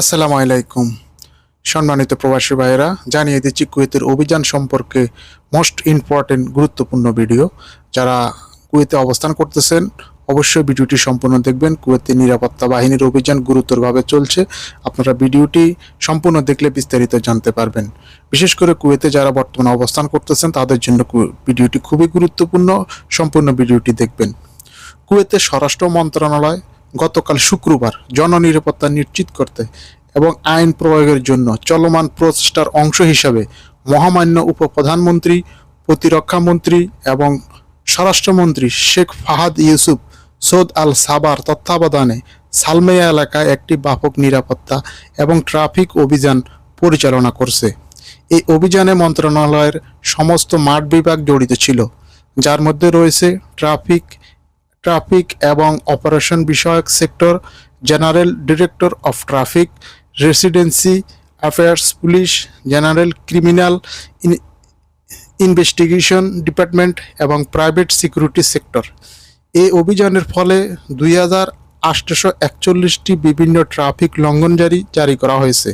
আসসালামু আলাইকুম। সম্মানিত প্রবাসী ভাইয়েরা, জানিয়ে দিচ্ছি কুয়েতের অভিযান সম্পর্কে মোস্ট ইম্পর্টেন্ট গুরুত্বপূর্ণ ভিডিও। যারা কুয়েতে অবস্থান করতেছেন, অবশ্যই ভিডিওটি সম্পূর্ণ দেখবেন। কুয়েতের নিরাপত্তা বাহিনীর অভিযান গুরুতরভাবে চলছে। আপনারা ভিডিওটি সম্পূর্ণ দেখলে বিস্তারিত জানতে পারবেন। বিশেষ করে কুয়েতে যারা বর্তমানে অবস্থান করতেছেন, তাদের জন্য ভিডিওটি খুবই গুরুত্বপূর্ণ। সম্পূর্ণ ভিডিওটি দেখবেন। কুয়েতের স্বরাষ্ট্র মন্ত্রণালয় গতকাল শুক্রবার জননিরাপত্তা নিশ্চিত করতে এবং আইন প্রয়োগের জন্য চলমান প্রচেষ্টার অংশ হিসাবে মহামান্য উপপ্রধানমন্ত্রী, প্রতিরক্ষা মন্ত্রী এবং স্বরাষ্ট্রমন্ত্রী Sheikh Fahad Yousef Saud Al সাবার তত্ত্বাবধানে সালমেয়া এলাকায় একটি ব্যাপক নিরাপত্তা এবং ট্রাফিক অভিযান পরিচালনা করছে। এই অভিযানে মন্ত্রণালয়ের সমস্ত মাঠ বিভাগ জড়িত ছিল, যার মধ্যে রয়েছে ট্রাফিক ট্রাফিক এবং অপারেশন বিষয়ক sector general director of traffic, residency affairs, police, general criminal investigation department এবং প্রাইভেট সিকিউরিটি সেক্টর। এই অভিযানের ফলে দুই হাজার আটশোশো একচল্লিশটি বিভিন্ন ট্রাফিক লঙ্ঘন জারি জারি করা হয়েছে।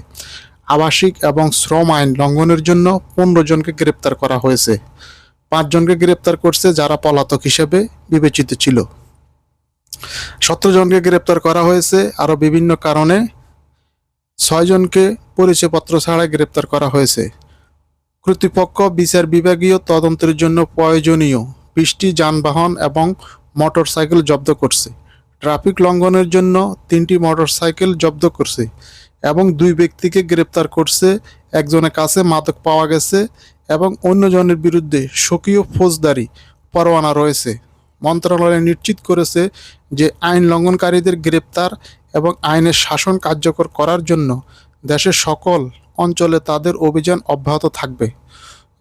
আবাসিক এবং শ্রম আইন লঙ্ঘনের জন্য পনেরো জনকে গ্রেপ্তার করা হয়েছে। পাঁচজনকে গ্রেপ্তার করছে যারা পলাতক হিসেবে বিবেচিত ছিল। সতেরো জনকে গ্রেপ্তার করা হয়েছে, আরও বিভিন্ন কারণে ছয়জনকে পরিচয়পত্র ছাড়াই গ্রেপ্তার করা হয়েছে। কর্তৃপক্ষ, বিচার বিভাগীয় তদন্তের জন্য প্রয়োজনীয় বিশটি যানবাহন এবং মোটরসাইকেল জব্দ করছে। ট্রাফিক লঙ্ঘনের জন্য তিনটি মোটরসাইকেল জব্দ করছে এবং দুই ব্যক্তিকে গ্রেপ্তার করছে। একজনের কাছে মাদক পাওয়া গেছে এবং অন্যজনের বিরুদ্ধে স্বকীয় ফৌজদারি পরোয়ানা রয়েছে। মন্ত্রণালয় নিশ্চিত করেছে যে আইন লঙ্ঘনকারীদের গ্রেপ্তার এবং আইনের শাসন কার্যকর করার জন্য দেশের সকল অঞ্চলে তাদের অভিযান অব্যাহত থাকবে।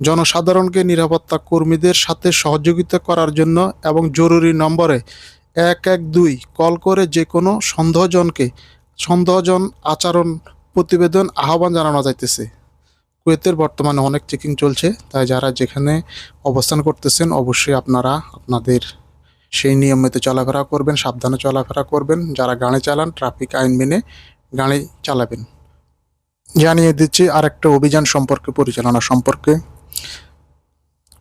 জনসাধারণকে নিরাপত্তা কর্মীদের সাথে সহযোগিতা করার জন্য এবং জরুরি নম্বরে এক এক দুই কল করে যে কোনো সন্দেহজনকে সন্দেহজন আচরণ প্রতিবেদন আহ্বান জানানো যাইতেছে। কুয়েতের বর্তমানে অনেক চেকিং চলছে, তাই যারা যেখানে অবস্থান করতেছেন, অবশ্যই আপনারা আপনাদের সেই নিয়মিত চলাফেরা করবেন, সাবধানে চলাফেরা করবেন। যারা গাড়ি চালান ট্রাফিক আইন মেনে গাড়ি চালাবেন। জানিয়ে দিচ্ছি আরেকটা অভিযান সম্পর্কে পরিচালনা সম্পর্কে।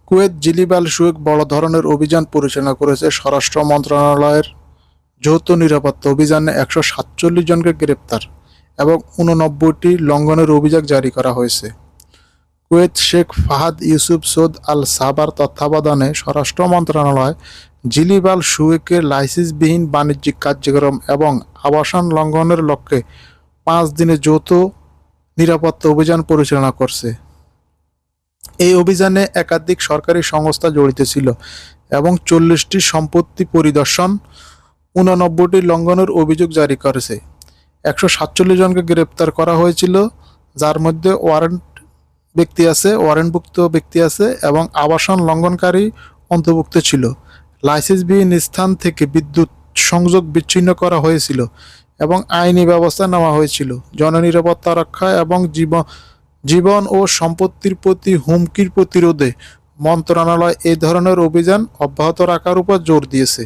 কুয়েত জিলিবাল সুয়েক বড় ধরনের অভিযান পরিচালনা করেছে স্বরাষ্ট্র মন্ত্রণালয়ের যৌথ নিরাপত্তা অভিযানে একশো সাতচল্লিশ জনকে গ্রেপ্তার এবং উননব্বইটি লঙ্ঘনের অভিযোগ জারি করা হয়েছে। Kuwait Sheikh Fahad Yousef Saud Al Sabah তত্ত্বাবধানে স্বরাষ্ট্র মন্ত্রণালয় জিলিবাল সুয়েকের লাইসেন্সবিহীন বাণিজ্যিক কার্যক্রম এবং আবাসন লঙ্ঘনের লক্ষ্যে পাঁচ দিনে যৌথ নিরাপত্তা অভিযান পরিচালনা করছে। এই অভিযানে একাধিক সরকারি সংস্থা জড়িত ছিল এবং চল্লিশটি সম্পত্তি পরিদর্শন, উননব্বইটি লঙ্ঘনের অভিযোগ জারি করেছে। একশো সাতচল্লিশ জনকে গ্রেপ্তার করা হয়েছিল, যার মধ্যে ওয়ারেন্ট ব্যক্তি আছে, ওয়ারেন্টভুক্ত ব্যক্তি আছে এবং আবাসন লঙ্ঘনকারী অন্তর্ভুক্ত ছিল। লাইসেন্সবিহীন স্থান থেকে বিদ্যুৎ সংযোগ বিচ্ছিন্ন করা হয়েছিল এবং আইনি ব্যবস্থা নেওয়া হয়েছিল। জননিরাপত্তা রক্ষা এবং জীবন জীবন ও সম্পত্তির প্রতি হুমকির প্রতিরোধে মন্ত্রণালয় এই ধরনের অভিযান অব্যাহত রাখার উপর জোর দিয়েছে।